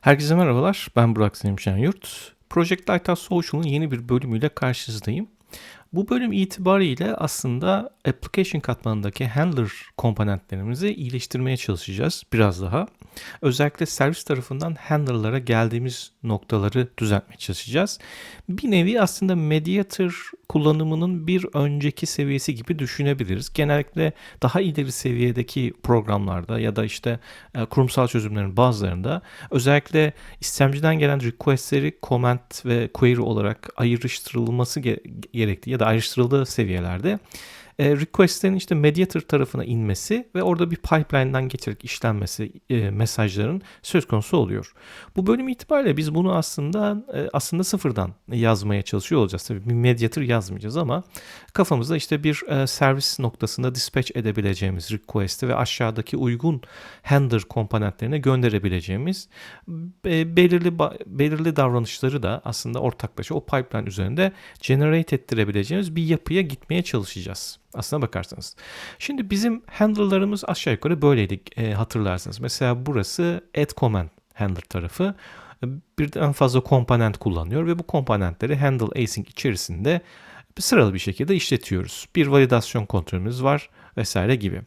Herkese merhabalar. Ben Burak Zeynep Şenyurt. Project Lighthouse Social'ın yeni bir bölümüyle karşınızdayım. Bu bölüm itibariyle aslında application katmanındaki handler komponentlerimizi iyileştirmeye çalışacağız biraz daha. Özellikle servis tarafından handler'lara geldiğimiz noktaları düzeltmeye çalışacağız. Bir nevi aslında mediator kullanımının bir önceki seviyesi gibi düşünebiliriz. Genellikle daha ileri seviyedeki programlarda ya da işte e, kurumsal çözümlerin bazılarında özellikle istemciden gelen requestleri comment ve query olarak ayrıştırılması gerektiği ya da ayrıştırıldığı seviyelerde e, requestlerin işte mediator tarafına inmesi ve orada bir pipeline'dan geçerek işlenmesi e, mesajların söz konusu oluyor. Bu bölüm itibariyle biz bunu aslında e, aslında sıfırdan yazmaya çalışıyor olacağız. Tabii bir mediator yazmayacağız ama kafamızda işte bir e, servis noktasında dispatch edebileceğimiz request'i ve aşağıdaki uygun handler komponentlerine gönderebileceğimiz e, belirli belirli davranışları da aslında ortaklaşa o pipeline üzerinde generate ettirebileceğimiz bir yapıya gitmeye çalışacağız. Aslına bakarsanız. Şimdi bizim handle'larımız aşağı yukarı böyleydi e, hatırlarsınız. Mesela burası add command handler tarafı birden fazla komponent kullanıyor ve bu komponentleri handle async içerisinde sıralı bir şekilde işletiyoruz. Bir validasyon kontrolümüz var vesaire gibi.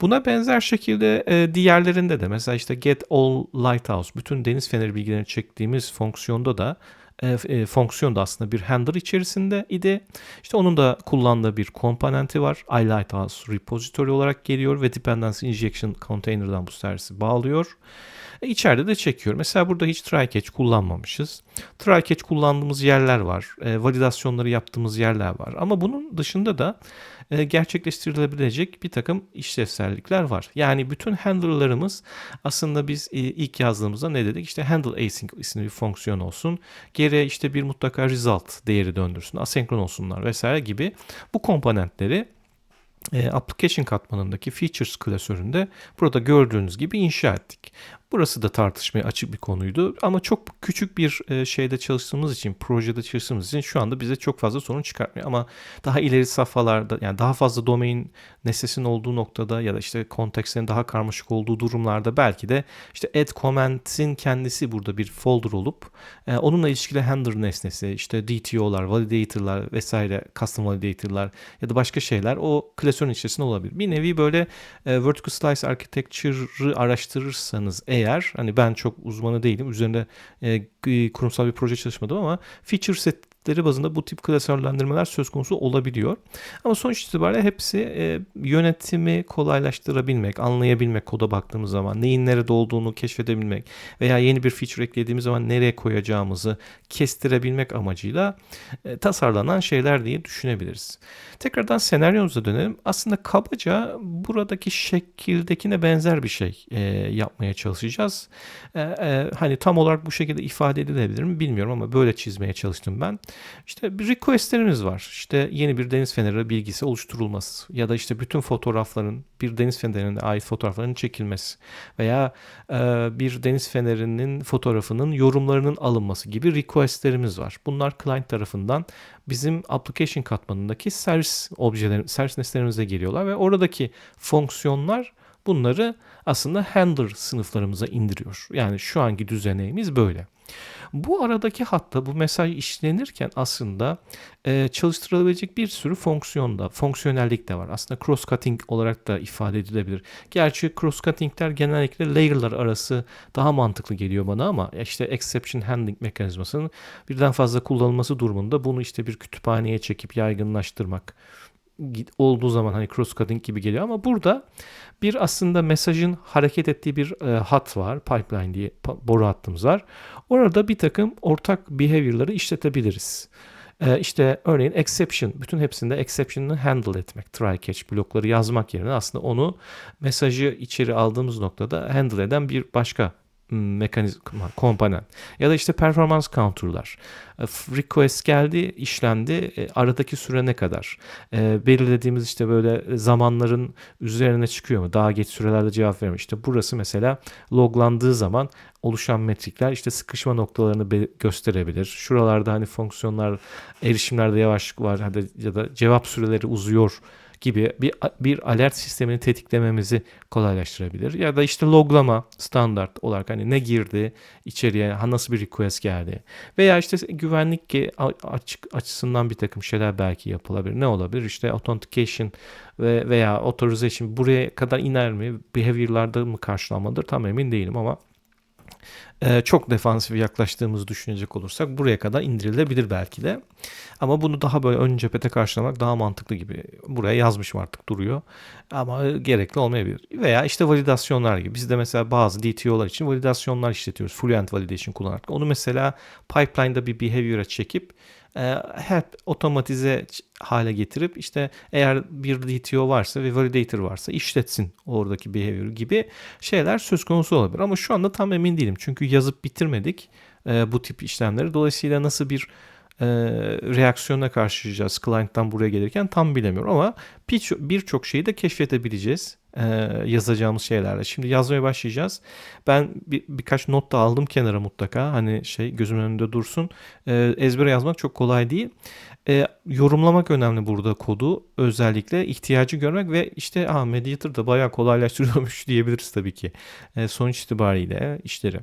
Buna benzer şekilde e, diğerlerinde de mesela işte get all lighthouse bütün deniz feneri bilgilerini çektiğimiz fonksiyonda da e, e, fonksiyon da aslında bir handler içerisinde idi. İşte onun da kullandığı bir komponenti var. iLighthouse repository olarak geliyor ve dependency injection container'dan bu servisi bağlıyor. E, içeride de çekiyor. Mesela burada hiç try catch kullanmamışız. Try catch kullandığımız yerler var. E, validasyonları yaptığımız yerler var. Ama bunun dışında da e, gerçekleştirilebilecek bir takım işlevsellikler var. Yani bütün handler'larımız aslında biz e, ilk yazdığımızda ne dedik? İşte handle async isimli bir fonksiyon olsun. Geriye işte bir mutlaka result değeri döndürsün. Asenkron olsunlar vesaire gibi bu komponentleri e, application katmanındaki features klasöründe burada gördüğünüz gibi inşa ettik. Burası da tartışmaya açık bir konuydu ama çok küçük bir e, şeyde çalıştığımız için, projede çalıştığımız için şu anda bize çok fazla sorun çıkartmıyor. Ama daha ileri safhalarda yani daha fazla domain nesnesinin olduğu noktada ya da işte kontekstlerin daha karmaşık olduğu durumlarda belki de işte add comment'in kendisi burada bir folder olup e, onunla ilişkili handler nesnesi, işte DTO'lar, validator'lar vesaire, custom validator'lar ya da başka şeyler o klasörün içerisinde olabilir. Bir nevi böyle e, vertical slice architecture'ı araştırırsanız eğer eğer hani ben çok uzmanı değilim üzerinde e, kurumsal bir proje çalışmadım ama feature set tipleri bazında bu tip klasörlendirmeler söz konusu olabiliyor. Ama sonuç itibariyle hepsi e, yönetimi kolaylaştırabilmek, anlayabilmek koda baktığımız zaman neyin nerede olduğunu keşfedebilmek veya yeni bir feature eklediğimiz zaman nereye koyacağımızı kestirebilmek amacıyla e, tasarlanan şeyler diye düşünebiliriz. Tekrardan senaryomuza dönelim. Aslında kabaca buradaki şekildekine benzer bir şey e, yapmaya çalışacağız. E, e, hani tam olarak bu şekilde ifade edilebilir mi bilmiyorum ama böyle çizmeye çalıştım ben. İşte bir requestlerimiz var. İşte yeni bir deniz feneri bilgisi oluşturulması ya da işte bütün fotoğrafların bir deniz fenerine ait fotoğrafların çekilmesi veya e, bir deniz fenerinin fotoğrafının yorumlarının alınması gibi requestlerimiz var. Bunlar client tarafından bizim application katmanındaki servis objeler, servis nesnelerimize geliyorlar ve oradaki fonksiyonlar bunları aslında handler sınıflarımıza indiriyor. Yani şu anki düzeneğimiz böyle. Bu aradaki hatta bu mesaj işlenirken aslında e, çalıştırılabilecek bir sürü fonksiyon da, fonksiyonellik de var. Aslında cross-cutting olarak da ifade edilebilir. Gerçi cross-cutting'ler genellikle layer'lar arası daha mantıklı geliyor bana ama işte exception handling mekanizmasının birden fazla kullanılması durumunda bunu işte bir kütüphaneye çekip yaygınlaştırmak olduğu zaman hani cross cutting gibi geliyor ama burada bir aslında mesajın hareket ettiği bir e, hat var. Pipeline diye boru hattımız var. Orada bir takım ortak behavior'ları işletebiliriz. E, işte örneğin exception, bütün hepsinde exception'ı handle etmek, try catch blokları yazmak yerine aslında onu mesajı içeri aldığımız noktada handle eden bir başka mekanizma, komponent. Ya da işte performans counter'lar. E, request geldi, işlendi. E, aradaki süre ne kadar? E, belirlediğimiz işte böyle zamanların üzerine çıkıyor mu? Daha geç sürelerde cevap vermiş. İşte burası mesela loglandığı zaman oluşan metrikler işte sıkışma noktalarını gösterebilir. Şuralarda hani fonksiyonlar, erişimlerde yavaşlık var ya da cevap süreleri uzuyor gibi bir bir alert sistemini tetiklememizi kolaylaştırabilir. Ya da işte loglama standart olarak hani ne girdi içeriye, nasıl bir request geldi. Veya işte güvenlik açık açısından bir takım şeyler belki yapılabilir. Ne olabilir? İşte authentication ve veya authorization buraya kadar iner mi? Behavior'larda mı karşılanmalıdır? Tam emin değilim ama çok defansif yaklaştığımızı düşünecek olursak buraya kadar indirilebilir belki de. Ama bunu daha böyle ön cephete karşılamak daha mantıklı gibi. Buraya yazmışım artık duruyor. Ama gerekli olmayabilir. Veya işte validasyonlar gibi. Biz de mesela bazı DTO'lar için validasyonlar işletiyoruz. Fluent Validation kullanarak. Onu mesela pipeline'da bir behavior'a çekip e, hep otomatize hale getirip işte eğer bir DTO varsa ve validator varsa işletsin oradaki behavior gibi şeyler söz konusu olabilir. Ama şu anda tam emin değilim. Çünkü yazıp bitirmedik e, bu tip işlemleri. Dolayısıyla nasıl bir e, reaksiyona karşılayacağız client'tan buraya gelirken tam bilemiyorum ama birçok şeyi de keşfedebileceğiz e, yazacağımız şeylerle. Şimdi yazmaya başlayacağız. Ben bir, birkaç not da aldım kenara mutlaka. Hani şey gözümün önünde dursun. E, ezbere yazmak çok kolay değil. E, yorumlamak önemli burada kodu. Özellikle ihtiyacı görmek ve işte ah, Mediator da bayağı kolaylaştırıyormuş diyebiliriz tabii ki. E, sonuç itibariyle işleri.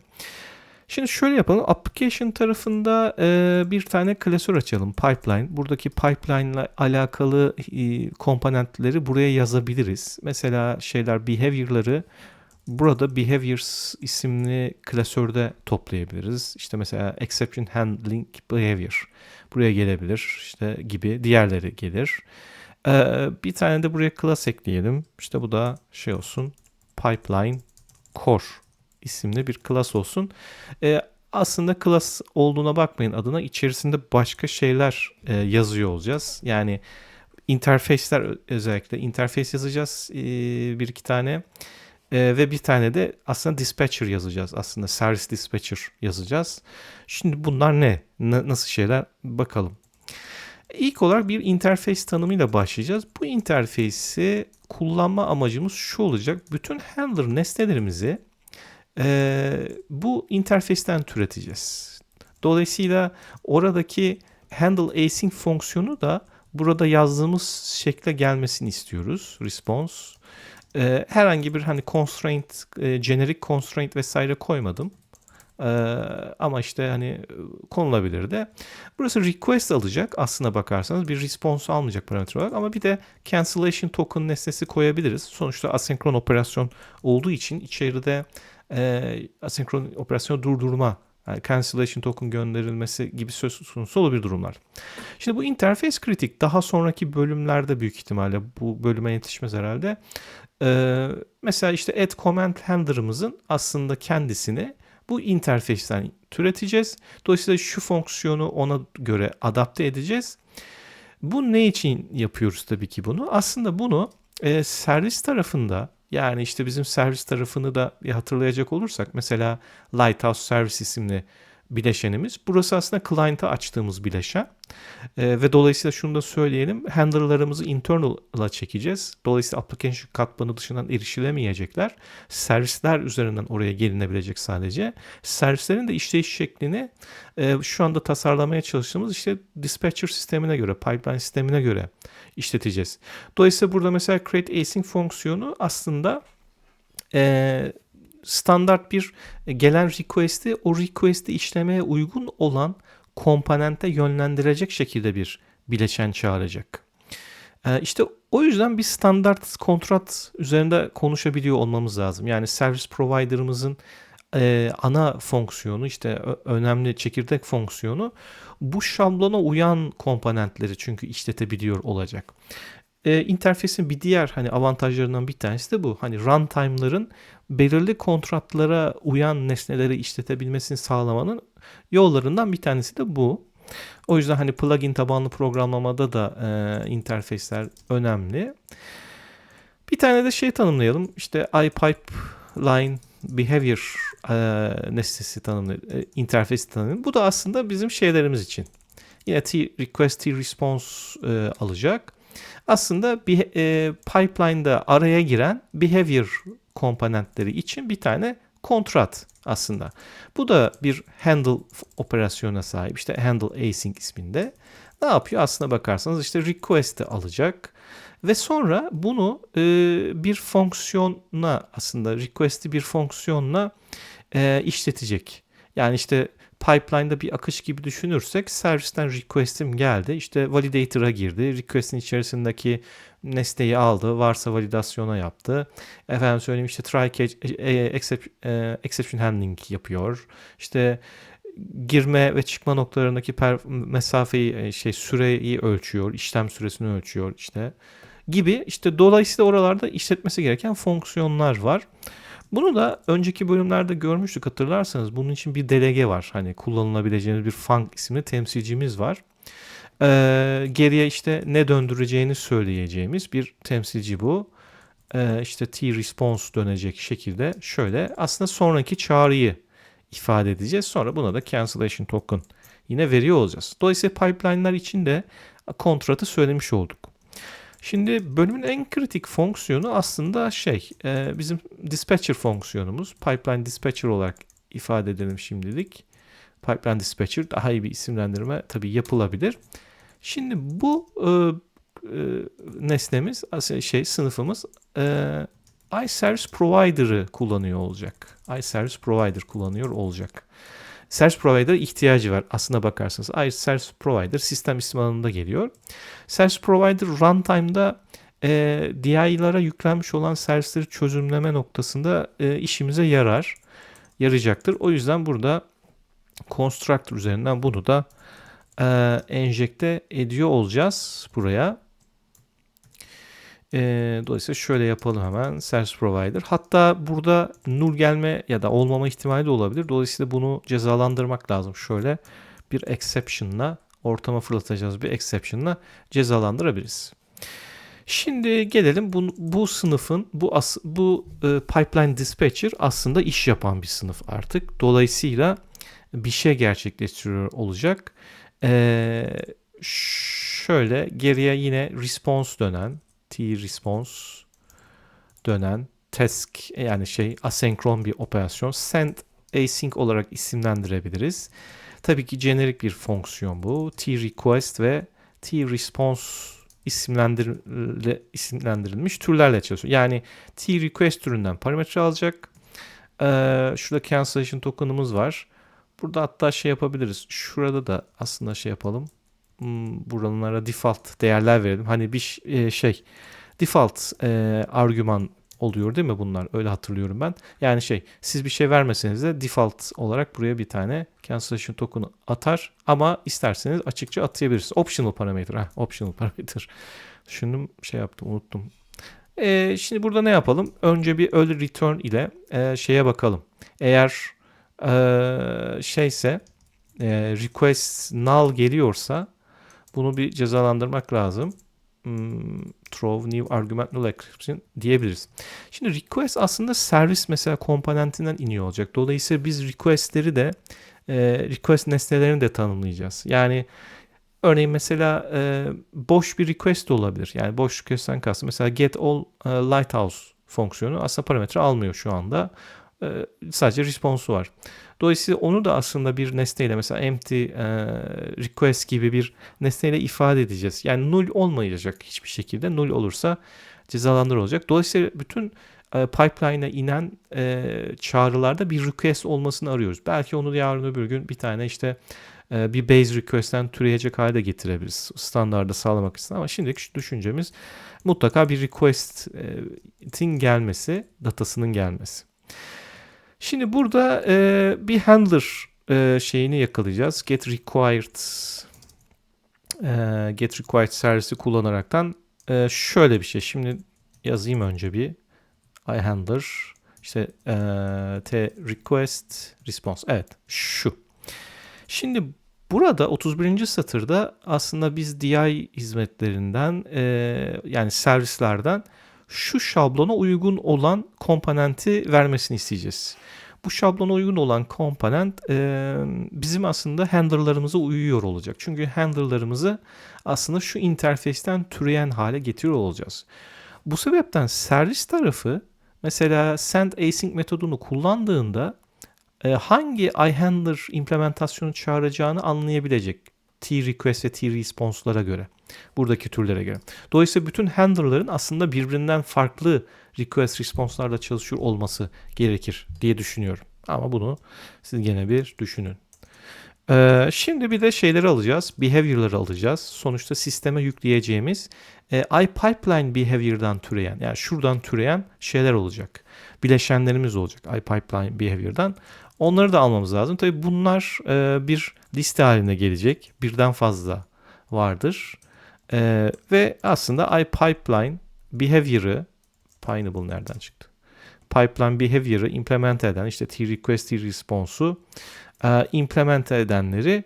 Şimdi şöyle yapalım. Application tarafında e, bir tane klasör açalım. Pipeline. Buradaki pipeline ile alakalı e, komponentleri buraya yazabiliriz. Mesela şeyler behavior'ları burada behaviors isimli klasörde toplayabiliriz. İşte mesela exception handling behavior buraya gelebilir işte gibi diğerleri gelir. Ee, bir tane de buraya class ekleyelim. İşte bu da şey olsun pipeline core isimli bir class olsun. E, aslında class olduğuna bakmayın adına içerisinde başka şeyler e, yazıyor olacağız. Yani interface'ler özellikle interface yazacağız e, bir iki tane. E, ve bir tane de aslında dispatcher yazacağız. Aslında service dispatcher yazacağız. Şimdi bunlar ne? N- nasıl şeyler? Bakalım. İlk olarak bir interface tanımıyla başlayacağız. Bu interface'i kullanma amacımız şu olacak. Bütün handler nesnelerimizi e, bu interfesten türeteceğiz. Dolayısıyla oradaki handle async fonksiyonu da burada yazdığımız şekle gelmesini istiyoruz. Response. E, herhangi bir hani constraint, e, generic constraint vesaire koymadım. Ee, ama işte hani konulabilir de. Burası request alacak aslına bakarsanız bir response almayacak parametre olarak ama bir de cancellation token nesnesi koyabiliriz. Sonuçta asenkron operasyon olduğu için içeride e, asenkron operasyonu durdurma yani cancellation token gönderilmesi gibi söz konusu olabilir durumlar. Şimdi bu interface kritik daha sonraki bölümlerde büyük ihtimalle bu bölüme yetişmez herhalde. Ee, mesela işte add command handler'ımızın aslında kendisini bu interface'ten türeteceğiz. Dolayısıyla şu fonksiyonu ona göre adapte edeceğiz. Bu ne için yapıyoruz tabii ki bunu? Aslında bunu e, servis tarafında yani işte bizim servis tarafını da hatırlayacak olursak mesela Lighthouse Service isimli bileşenimiz. Burası aslında client'a açtığımız bileşen. E, ve dolayısıyla şunu da söyleyelim. Handler'larımızı internal'a çekeceğiz. Dolayısıyla application katmanı dışından erişilemeyecekler. Servisler üzerinden oraya gelinebilecek sadece. Servislerin de işleyiş şeklini e, şu anda tasarlamaya çalıştığımız işte dispatcher sistemine göre, pipeline sistemine göre işleteceğiz. Dolayısıyla burada mesela create async fonksiyonu aslında e, standart bir e, gelen request'i o request'i işlemeye uygun olan komponente yönlendirecek şekilde bir bileşen çağıracak. Ee, işte o yüzden bir standart kontrat üzerinde konuşabiliyor olmamız lazım. Yani service provider'ımızın e, ana fonksiyonu işte önemli çekirdek fonksiyonu bu şablona uyan komponentleri çünkü işletebiliyor olacak. E, interfesin bir diğer hani avantajlarından bir tanesi de bu. Hani runtime'ların belirli kontratlara uyan nesneleri işletebilmesini sağlamanın yollarından bir tanesi de bu. O yüzden hani plugin tabanlı programlamada da e, interface'ler önemli. Bir tane de şey tanımlayalım. İşte iPipeline behavior e, nesnesi tanımlayalım. E, interface tanımlayalım. Bu da aslında bizim şeylerimiz için. Yine T request T response e, alacak. Aslında bir e, pipeline'da araya giren behavior komponentleri için bir tane kontrat aslında. Bu da bir handle operasyona sahip. İşte handle async isminde. Ne yapıyor? Aslına bakarsanız işte request'i alacak. Ve sonra bunu e, bir fonksiyona aslında request'i bir fonksiyonla e, işletecek. Yani işte pipeline'da bir akış gibi düşünürsek servisten request'im geldi. İşte validator'a girdi. Request'in içerisindeki nesneyi aldı. Varsa validasyona yaptı. Efendim söyleyeyim işte try catch, e, e, exception handling yapıyor. İşte girme ve çıkma noktalarındaki mesafeyi e, şey süreyi ölçüyor, işlem süresini ölçüyor işte gibi işte dolayısıyla oralarda işletmesi gereken fonksiyonlar var. Bunu da önceki bölümlerde görmüştük hatırlarsanız. Bunun için bir delege var. Hani kullanılabileceğiniz bir func isimli temsilcimiz var. Ee, geriye işte ne döndüreceğini söyleyeceğimiz bir temsilci bu. Ee, işte t-response dönecek şekilde şöyle aslında sonraki çağrıyı ifade edeceğiz. Sonra buna da cancellation token yine veriyor olacağız. Dolayısıyla pipeline'lar için de kontratı söylemiş olduk. Şimdi bölümün en kritik fonksiyonu aslında şey e, bizim dispatcher fonksiyonumuz. Pipeline dispatcher olarak ifade edelim şimdilik. Pipeline dispatcher daha iyi bir isimlendirme tabii yapılabilir. Şimdi bu e, e, nesnemiz şey sınıfımız e, iService Provider'ı kullanıyor olacak. iService Provider kullanıyor olacak. Service Provider ihtiyacı var. Aslına bakarsanız iService Provider sistem ismi alanında geliyor. Service Provider runtime'da e, DI'lara yüklenmiş olan servisleri çözümleme noktasında e, işimize yarar. Yarayacaktır. O yüzden burada constructor üzerinden bunu da e, enjekte ediyor olacağız buraya. E, dolayısıyla şöyle yapalım hemen service provider. Hatta burada null gelme ya da olmama ihtimali de olabilir. Dolayısıyla bunu cezalandırmak lazım. Şöyle bir exception'la ortama fırlatacağız bir exception'la cezalandırabiliriz. Şimdi gelelim bu, bu sınıfın bu as, bu e, pipeline dispatcher aslında iş yapan bir sınıf artık. Dolayısıyla bir şey gerçekleştiriyor olacak. E, şöyle geriye yine response dönen t-response dönen task yani şey asenkron bir operasyon send async olarak isimlendirebiliriz. Tabii ki jenerik bir fonksiyon bu. T-request ve T-response isimlendirilmiş türlerle çalışıyor. Yani T-request türünden parametre alacak. Ee, şurada cancellation token'ımız var. Burada hatta şey yapabiliriz. Şurada da aslında şey yapalım. Hmm, buralara default değerler verelim. Hani bir e, şey default e, argüman oluyor değil mi bunlar? Öyle hatırlıyorum ben. Yani şey siz bir şey vermeseniz de default olarak buraya bir tane cancellation token atar ama isterseniz açıkça atayabilirsiniz. Optional parametre. Heh, optional parametre. Düşündüm şey yaptım unuttum. E, şimdi burada ne yapalım? Önce bir early return ile e, şeye bakalım. Eğer e, şeyse e, request null geliyorsa bunu bir cezalandırmak lazım. Hmm, throw new argument null exception diyebiliriz. Şimdi request aslında servis mesela komponentinden iniyor olacak. Dolayısıyla biz requestleri de e, request nesnelerini de tanımlayacağız. Yani örneğin mesela e, boş bir request de olabilir. Yani boş request'ten kastım mesela get all lighthouse fonksiyonu aslında parametre almıyor şu anda. E, sadece response'u var. Dolayısıyla onu da aslında bir nesneyle mesela empty e, request gibi bir nesneyle ifade edeceğiz. Yani null olmayacak hiçbir şekilde. Null olursa cezalandır olacak. Dolayısıyla bütün e, pipeline'a inen e, çağrılarda bir request olmasını arıyoruz. Belki onu yarın öbür gün bir tane işte e, bir base request'ten türeyecek hale getirebiliriz. Standarda sağlamak için ama şimdiki düşüncemiz mutlaka bir request'in gelmesi, datasının gelmesi. Şimdi burada e, bir handler e, şeyini yakalayacağız. Get required e, get required servisi kullanaraktan e, şöyle bir şey. Şimdi yazayım önce bir iHandler işte e, t request response. Evet şu. Şimdi burada 31. satırda aslında biz DI hizmetlerinden e, yani servislerden şu şablona uygun olan komponenti vermesini isteyeceğiz. Bu şablona uygun olan komponent e, bizim aslında handler'larımıza uyuyor olacak. Çünkü handler'larımızı aslında şu interfesten türeyen hale getiriyor olacağız. Bu sebepten servis tarafı mesela send async metodunu kullandığında e, hangi iHandler implementasyonu çağıracağını anlayabilecek t request ve t response'lara göre. Buradaki türlere göre. Dolayısıyla bütün handler'ların aslında birbirinden farklı request response'larla çalışıyor olması gerekir diye düşünüyorum. Ama bunu siz gene bir düşünün. Ee, şimdi bir de şeyleri alacağız. Behavior'ları alacağız. Sonuçta sisteme yükleyeceğimiz e, iPipeline behavior'dan türeyen yani şuradan türeyen şeyler olacak. Bileşenlerimiz olacak iPipeline behavior'dan. Onları da almamız lazım. Tabii bunlar e, bir liste halinde gelecek. Birden fazla vardır. E, ve aslında iPipeline behavior'ı Pineapple nereden çıktı? Pipeline behavior'ı implement eden işte T-request, T-response'u e, implement edenleri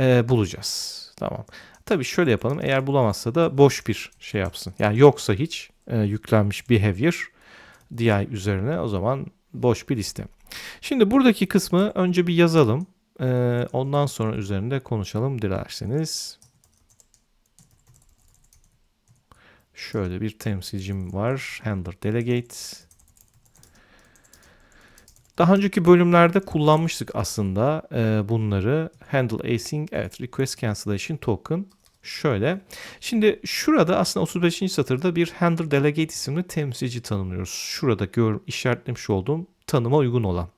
e, bulacağız. Tamam. Tabii şöyle yapalım. Eğer bulamazsa da boş bir şey yapsın. Yani yoksa hiç e, yüklenmiş behavior DI üzerine o zaman boş bir liste. Şimdi buradaki kısmı önce bir yazalım. E, ondan sonra üzerinde konuşalım dilerseniz. Şöyle bir temsilcim var. Handler Delegate. Daha önceki bölümlerde kullanmıştık aslında e, bunları. Handle async, evet request cancellation token. Şöyle. Şimdi şurada aslında 35. satırda bir handler delegate isimli temsilci tanımlıyoruz. Şurada gör, işaretlemiş olduğum tanıma uygun olan.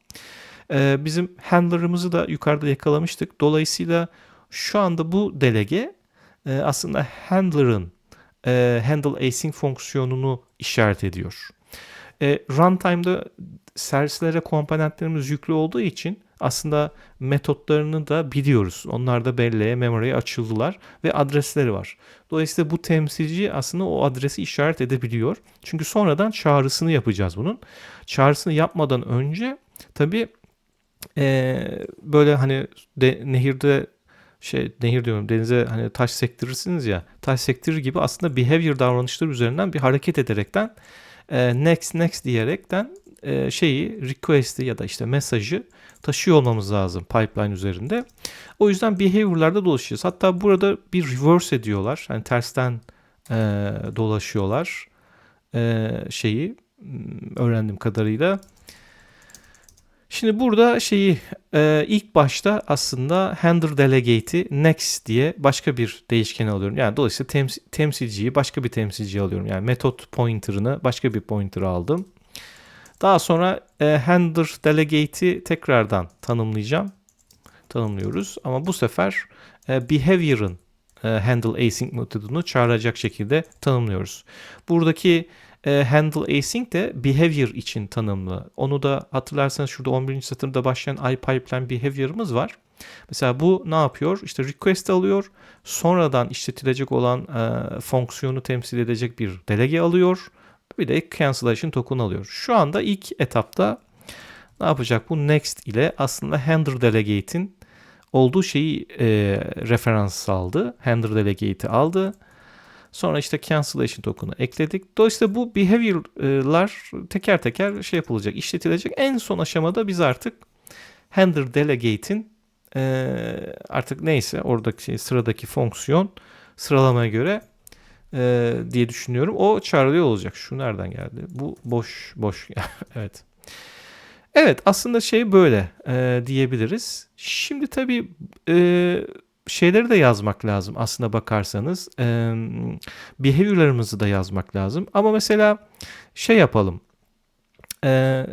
E, bizim handler'ımızı da yukarıda yakalamıştık. Dolayısıyla şu anda bu delege e, aslında handler'ın e, handle async fonksiyonunu işaret ediyor. E, runtime'da servislere komponentlerimiz yüklü olduğu için aslında metotlarını da biliyoruz. Onlar da belleğe, memory'e açıldılar ve adresleri var. Dolayısıyla bu temsilci aslında o adresi işaret edebiliyor. Çünkü sonradan çağrısını yapacağız bunun. Çağrısını yapmadan önce tabii e, böyle hani de, nehirde şey nehir diyorum denize hani taş sektirirsiniz ya taş sektirir gibi aslında behavior davranışları üzerinden bir hareket ederekten e, next next diyerekten e, şeyi request'i ya da işte mesajı taşıyor olmamız lazım pipeline üzerinde. O yüzden behavior'larda dolaşıyoruz. Hatta burada bir reverse ediyorlar. Hani tersten e, dolaşıyorlar e, şeyi öğrendiğim kadarıyla. Şimdi burada şeyi e, ilk başta aslında handler delegate'i next diye başka bir değişkeni alıyorum. Yani dolayısıyla tems temsilciyi başka bir temsilciye alıyorum. Yani metot pointer'ını başka bir pointer aldım. Daha sonra e, handler delegate'i tekrardan tanımlayacağım. Tanımlıyoruz ama bu sefer e, behavior'ın e, handle async metodunu çağıracak şekilde tanımlıyoruz. Buradaki e, handle async de behavior için tanımlı. Onu da hatırlarsanız şurada 11. satırda başlayan iPipeline behavior'ımız var. Mesela bu ne yapıyor? İşte request alıyor. Sonradan işletilecek olan e, fonksiyonu temsil edecek bir delege alıyor. Bir de cancellation token alıyor. Şu anda ilk etapta ne yapacak? Bu next ile aslında handler delegate'in olduğu şeyi e, referans aldı. Handler delegate'i aldı. Sonra işte cancellation token'ı ekledik. Dolayısıyla bu behavior'lar teker teker şey yapılacak, işletilecek. En son aşamada biz artık handler delegate'in artık neyse oradaki şey, sıradaki fonksiyon sıralamaya göre diye düşünüyorum. O çağrılıyor olacak. Şu nereden geldi? Bu boş boş. evet. Evet aslında şey böyle e, diyebiliriz. Şimdi tabii e, şeyleri de yazmak lazım aslında bakarsanız. E, behaviorlarımızı da yazmak lazım. Ama mesela şey yapalım. E,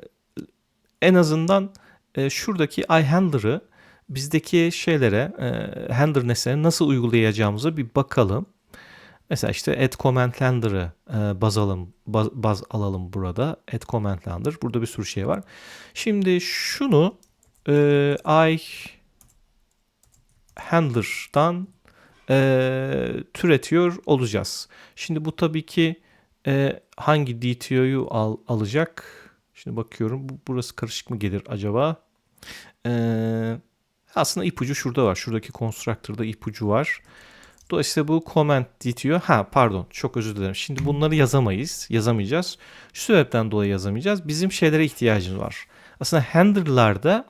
en azından e, şuradaki iHandler'ı bizdeki şeylere, e, handler nesnelerine nasıl uygulayacağımıza bir bakalım. Mesela işte add comment render'ı e, baz, alalım, baz, baz alalım burada. Add comment render. Burada bir sürü şey var. Şimdi şunu e, i handler'dan e, türetiyor olacağız. Şimdi bu tabii ki e, hangi DTO'yu al, alacak? Şimdi bakıyorum. Bu, burası karışık mı gelir acaba? E, aslında ipucu şurada var. Şuradaki constructor'da ipucu var. Dolayısıyla bu comment DTO. Ha pardon çok özür dilerim. Şimdi bunları yazamayız. Yazamayacağız. Şu sebepten dolayı yazamayacağız. Bizim şeylere ihtiyacımız var. Aslında handler'larda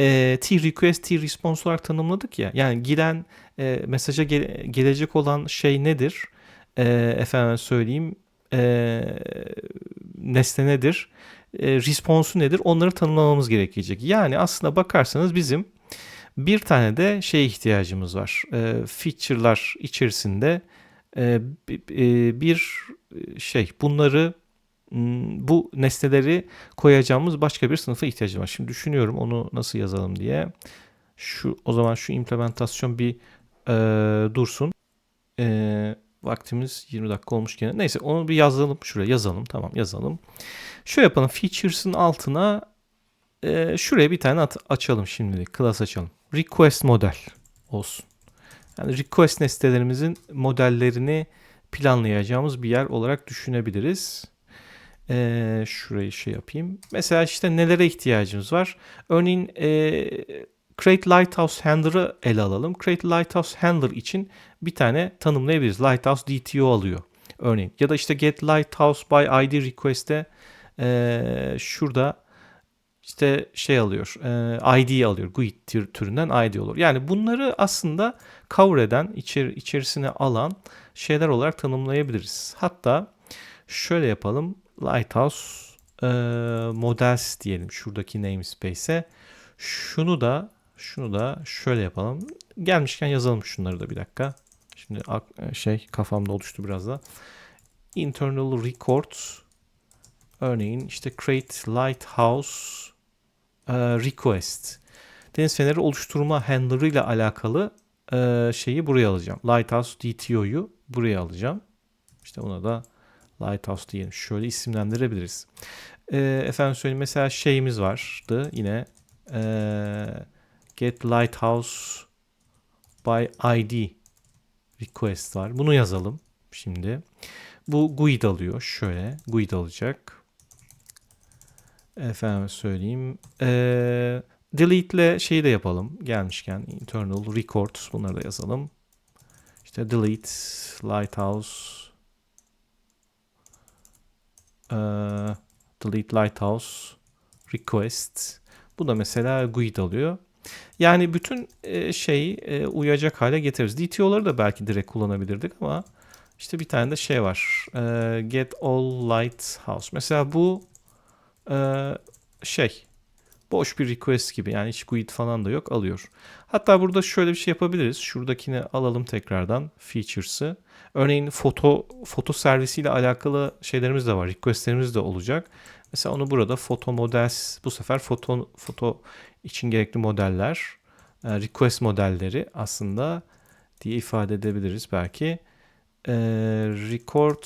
e, T request, T response olarak tanımladık ya. Yani giden e, mesaja ge- gelecek olan şey nedir? E, efendim söyleyeyim e, nesne nedir? E, response'u nedir? Onları tanımlamamız gerekecek. Yani aslında bakarsanız bizim bir tane de şey ihtiyacımız var. E, feature'lar içerisinde e, bir şey bunları bu nesneleri koyacağımız başka bir sınıfa ihtiyacım var. Şimdi düşünüyorum onu nasıl yazalım diye. Şu o zaman şu implementasyon bir e, dursun. E, vaktimiz 20 dakika olmuşken. Neyse onu bir yazalım şuraya yazalım. Tamam yazalım. Şöyle yapalım. Features'ın altına e, şuraya bir tane at, açalım şimdilik. Class açalım. Request model olsun. Yani request nesnelerimizin modellerini planlayacağımız bir yer olarak düşünebiliriz. Ee, şurayı şey yapayım. Mesela işte nelere ihtiyacımız var? Örneğin e, Create Lighthouse Handler'ı ele alalım. Create Lighthouse Handler için bir tane tanımlayabiliriz. Lighthouse DTO alıyor örneğin. Ya da işte Get Lighthouse by ID Request'te e, şurada işte şey alıyor, e, ID alıyor, GUID türünden ID olur. Yani bunları aslında cover eden, içer, içerisine alan şeyler olarak tanımlayabiliriz. Hatta şöyle yapalım, Lighthouse e, Models diyelim şuradaki namespace'e. Şunu da şunu da şöyle yapalım. Gelmişken yazalım şunları da bir dakika. Şimdi şey kafamda oluştu biraz da. Internal records örneğin işte create lighthouse e, request. Deniz feneri oluşturma handler'ı ile alakalı e, şeyi buraya alacağım. Lighthouse DTO'yu buraya alacağım. İşte ona da Lighthouse diyelim. Şöyle isimlendirebiliriz. E, efendim söyleyeyim mesela şeyimiz vardı yine e, get lighthouse by ID request var. Bunu yazalım şimdi. Bu GUID alıyor. Şöyle GUID alacak. Efendim söyleyeyim. Ee, delete ile şeyi de yapalım. Gelmişken internal records bunları da yazalım. İşte delete lighthouse e, delete lighthouse request. Bu da mesela GUID alıyor. Yani bütün şeyi uyacak hale getiririz. DTO'ları da belki direkt kullanabilirdik ama işte bir tane de şey var. Get all lighthouse. Mesela bu şey boş bir request gibi yani hiç GUID falan da yok alıyor. Hatta burada şöyle bir şey yapabiliriz. Şuradakini alalım tekrardan features'ı. Örneğin foto foto servisiyle alakalı şeylerimiz de var. Request'lerimiz de olacak. Mesela onu burada foto models bu sefer foto foto için gerekli modeller, e, request modelleri aslında diye ifade edebiliriz belki. E, record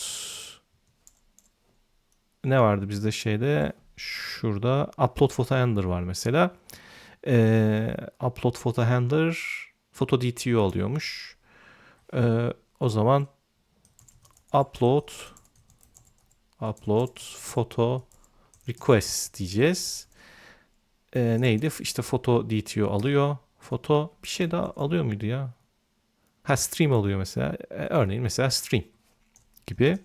ne vardı bizde şeyde şurada upload photo handler var mesela. E, upload photo handler photo DTU alıyormuş. E, o zaman upload upload photo request diyeceğiz. E, neydi? İşte foto DTO alıyor. Foto bir şey daha alıyor muydu ya? Ha stream alıyor mesela. E, örneğin mesela stream gibi.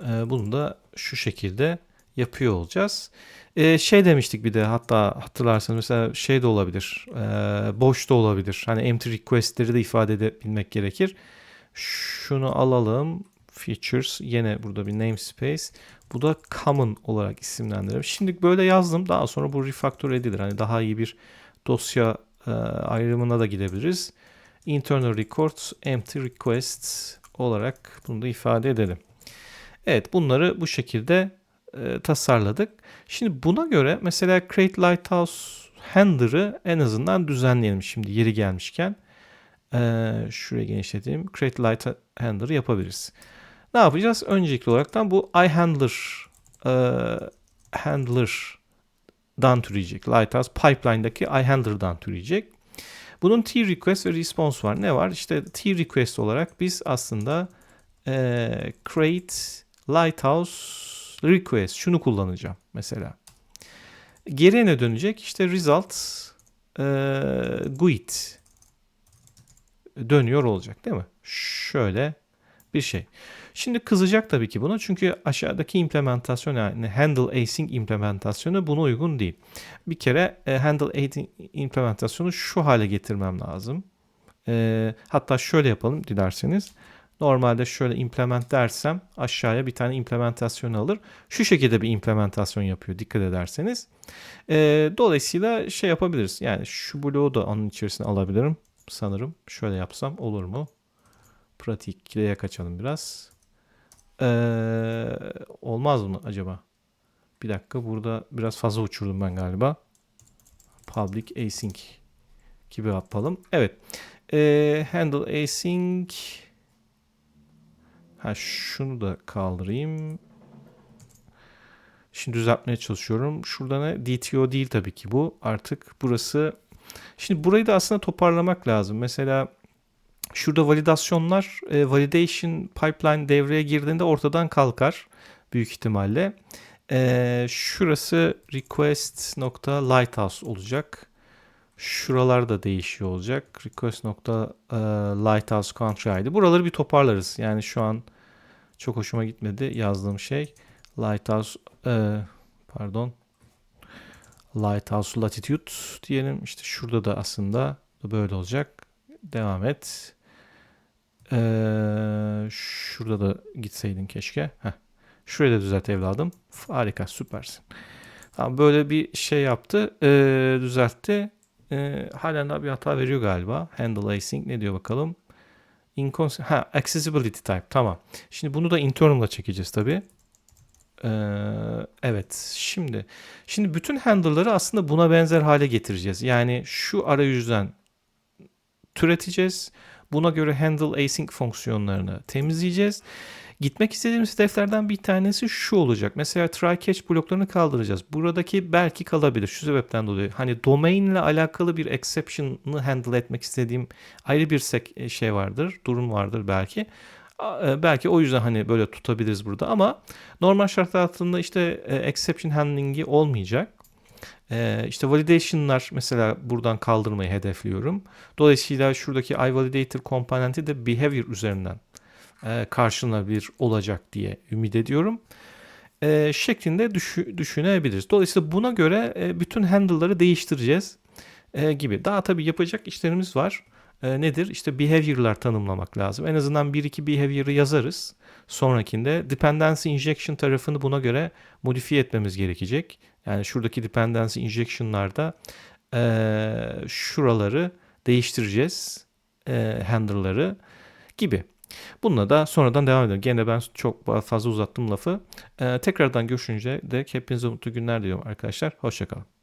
E, bunu da şu şekilde yapıyor olacağız. E, şey demiştik bir de hatta hatırlarsanız mesela şey de olabilir. E, boş da olabilir. Hani empty request'leri de ifade edebilmek gerekir. Şunu alalım. Features. Yine burada bir namespace. Bu da common olarak isimlendirelim. Şimdi böyle yazdım. Daha sonra bu refactor edilir. Hani daha iyi bir dosya e, ayrımına da gidebiliriz. Internal records, empty requests olarak bunu da ifade edelim. Evet bunları bu şekilde e, tasarladık. Şimdi buna göre mesela Create Lighthouse Handler'ı en azından düzenleyelim şimdi yeri gelmişken. E, şuraya genişleteyim. Create Light Handler'ı yapabiliriz. Ne yapacağız? Öncelikli olarak bu iHandler e, handler'dan türeyecek. Lighthouse Pipeline'daki iHandler'dan türeyecek. Bunun T request ve response var. Ne var? İşte T request olarak biz aslında e, create lighthouse request şunu kullanacağım mesela. Geriye ne dönecek? İşte result e, GUID dönüyor olacak değil mi? Şöyle bir şey. Şimdi kızacak tabii ki buna çünkü aşağıdaki implementasyon yani handle async implementasyonu buna uygun değil. Bir kere e, handle async implementasyonu şu hale getirmem lazım. E, hatta şöyle yapalım dilerseniz. Normalde şöyle implement dersem aşağıya bir tane implementasyon alır. Şu şekilde bir implementasyon yapıyor dikkat ederseniz. E, dolayısıyla şey yapabiliriz. Yani şu bloğu da onun içerisine alabilirim sanırım. Şöyle yapsam olur mu? pratikliğe kaçalım biraz. Ee, olmaz mı acaba? Bir dakika burada biraz fazla uçurdum ben galiba. Public async gibi yapalım. Evet. Ee, handle async Ha şunu da kaldırayım. Şimdi düzeltmeye çalışıyorum. Şurada ne? DTO değil tabii ki bu. Artık burası. Şimdi burayı da aslında toparlamak lazım. Mesela şurada validasyonlar, e, validation pipeline devreye girdiğinde ortadan kalkar büyük ihtimalle. E, şurası request nokta lighthouse olacak. Şuralar da değişiyor olacak. Request nokta e, lighthouse country ID. Buraları bir toparlarız. Yani şu an çok hoşuma gitmedi yazdığım şey. Lighthouse e, pardon. Lighthouse latitude diyelim. İşte şurada da aslında böyle olacak. Devam et. Ee, şurada da gitseydin keşke. Heh. Şurayı da düzelt evladım. Harika süpersin. Tamam, böyle bir şey yaptı. Ee, düzeltti. Ee, halen daha bir hata veriyor galiba. Handle async ne diyor bakalım. Incons ha, accessibility type tamam. Şimdi bunu da internal'a çekeceğiz tabii. Ee, evet şimdi şimdi bütün handle'ları aslında buna benzer hale getireceğiz. Yani şu arayüzden türeteceğiz. Buna göre handle async fonksiyonlarını temizleyeceğiz. Gitmek istediğimiz hedeflerden bir tanesi şu olacak. Mesela try catch bloklarını kaldıracağız. Buradaki belki kalabilir. Şu sebepten dolayı. Hani domain ile alakalı bir exception'ı handle etmek istediğim ayrı bir sek- şey vardır. Durum vardır belki. E, Belki o yüzden hani böyle tutabiliriz burada ama normal şartlar altında işte e, exception handling'i olmayacak. E, işte validation'lar mesela buradan kaldırmayı hedefliyorum. Dolayısıyla şuradaki iValidator komponenti de behavior üzerinden e, karşılanabilir olacak diye ümit ediyorum. E, şeklinde düşü- düşünebiliriz. Dolayısıyla buna göre e, bütün handle'ları değiştireceğiz gibi. Daha tabii yapacak işlerimiz var. Nedir? İşte behavior'lar tanımlamak lazım. En azından bir iki behavior'ı yazarız. Sonrakinde dependency injection tarafını buna göre modifiye etmemiz gerekecek. Yani şuradaki dependency injection'larda şuraları değiştireceğiz. E, handle'ları gibi. Bununla da sonradan devam edelim. Gene ben çok fazla uzattım lafı. E, tekrardan görüşünce de hepinize mutlu günler diliyorum arkadaşlar. Hoşçakalın.